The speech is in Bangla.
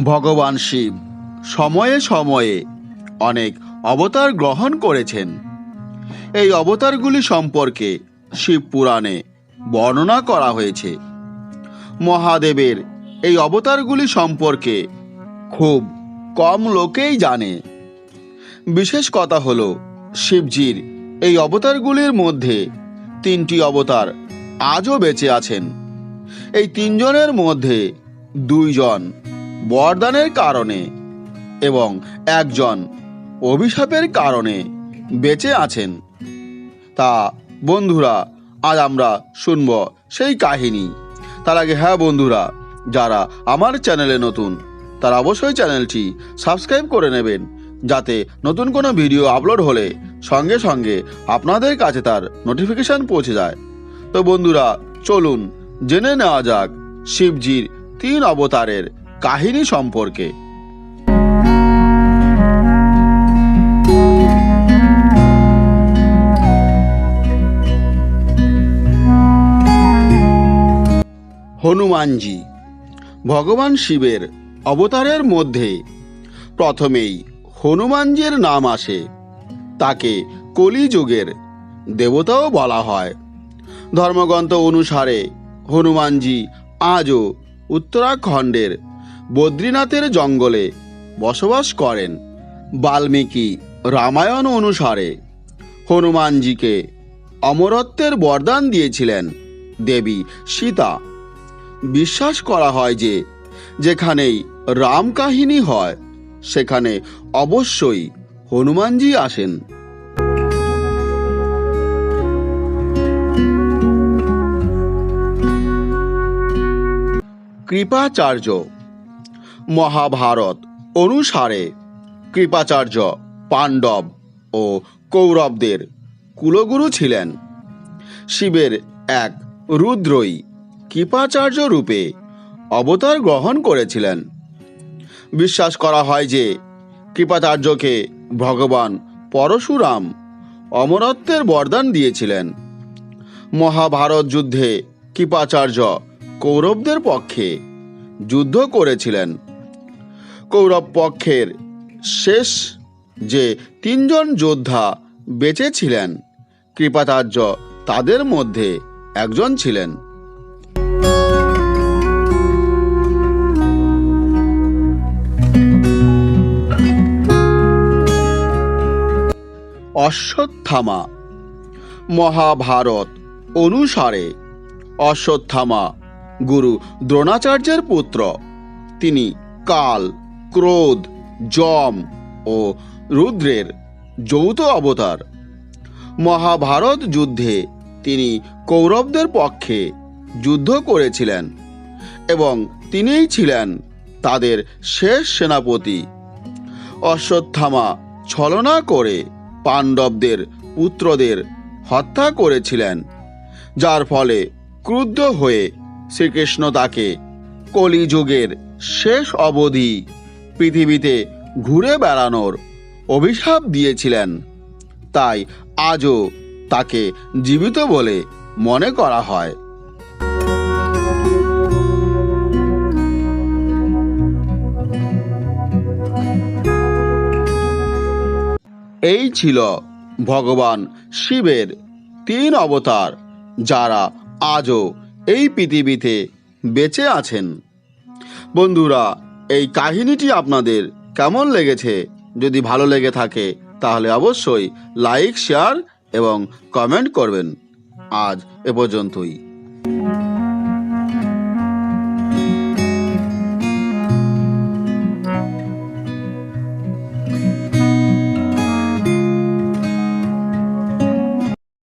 ভগবান শিব সময়ে সময়ে অনেক অবতার গ্রহণ করেছেন। এই অবতারগুলি সম্পর্কে শিব পুরাণে বর্ণনা করা হয়েছে। মহাদেবের এই অবতারগুলি সম্পর্কে খুব কম লোকেই জানে। বিশেষ কথা হল, শিবজির এই অবতারগুলির মধ্যে তিনটি অবতার আজও বেঁচে আছেন। এই তিনজনের মধ্যে দুইজন বরদানের কারণে এবং একজন অভিশাপের কারণে বেঁচে আছেন। তা বন্ধুরা, আজ আমরা শুনব সেই কাহিনী। তার আগে হ্যাঁ বন্ধুরা, যারা আমার চ্যানেলে নতুন, তারা অবশ্যই চ্যানেলটি সাবস্ক্রাইব করে নেবেন, যাতে নতুন কোনো ভিডিও আপলোড হলে সঙ্গে সঙ্গে আপনাদের কাছে তার নোটিফিকেশন পৌঁছে যায়। তো বন্ধুরা, চলুন জেনে নেওয়া যাক শিবজির তিন অবতারের কাহিনী সম্পর্কে। হনুমানজি, ভগবান শিবের অবতারের মধ্যে প্রথমেই হনুমানজির নাম আসে। তাকে কলিযুগের দেবতাও বলা হয়। ধর্মগ্রন্থ অনুসারে হনুমানজি আজও উত্তরাখণ্ডের বদ্রীনাথের জঙ্গলে বসবাস করেন। বাল্মীকি রামায়ণ অনুসারে হনুমানজিকে অমরত্বের বরদান দিয়েছিলেন দেবী সীতা। বিশ্বাস করা হয় যে, যেখানেই রাম কাহিনী হয়, সেখানে অবশ্যই হনুমানজি আসেন। কৃপাচার্য মহাভারত। অনুসারে কৃপাচার্য পাণ্ডব ও কৌরবদের কুলগুরু ছিলেন। শিবের এক রুদ্রই কৃপাচার্য রূপে অবতার গ্রহণ করেছিলেন। বিশ্বাস করা হয় যে কৃপাচার্যকে ভগবান পরশুরাম অমরত্বের বরদান দিয়েছিলেন। মহাভারত যুদ্ধে কৃপাচার্য কৌরবদের পক্ষে যুদ্ধ করেছিলেন। কৌরব পক্ষের শেষ যে তিনজন যোদ্ধা বেঁচে ছিলেন কৃপাচার্য তাদের মধ্যে একজন ছিলেন। অশ্বত্থামা, মহাভারত অনুসারে অশ্বত্থামা, গুরু দ্রোণাচার্যের পুত্র, তিনি কাল ক্রোধ, যম ও রুদ্রের যৌথ অবতার। মহাভারত যুদ্ধে তিনি কৌরবদের পক্ষে যুদ্ধ করেছিলেন এবং তিনিই ছিলেন তাদের শেষ সেনাপতি। অশ্বত্থামা ছলনা করে পাণ্ডবদের পুত্রদের হত্যা করেছিলেন, যার ফলে ক্রুদ্ধ হয়ে শ্রীকৃষ্ণ তাকে কলিযুগের শেষ অবধি পৃথিবীতে ঘুরে বেড়ানোর অভিশাপ দিয়েছিলেন। তাই আজও তাকে জীবিত বলে মনে করা হয়। এই ছিল ভগবান শিবের তিন অবতার, যারা আজও এই পৃথিবীতে বেঁচে আছেন। বন্ধুরা এই কাহিনীটি আপনাদের কেমন লেগেছে? যদি ভালো লেগে থাকে, তাহলে অবশ্যই লাইক, শেয়ার এবং কমেন্ট করবেন। আজ এ পর্যন্তই।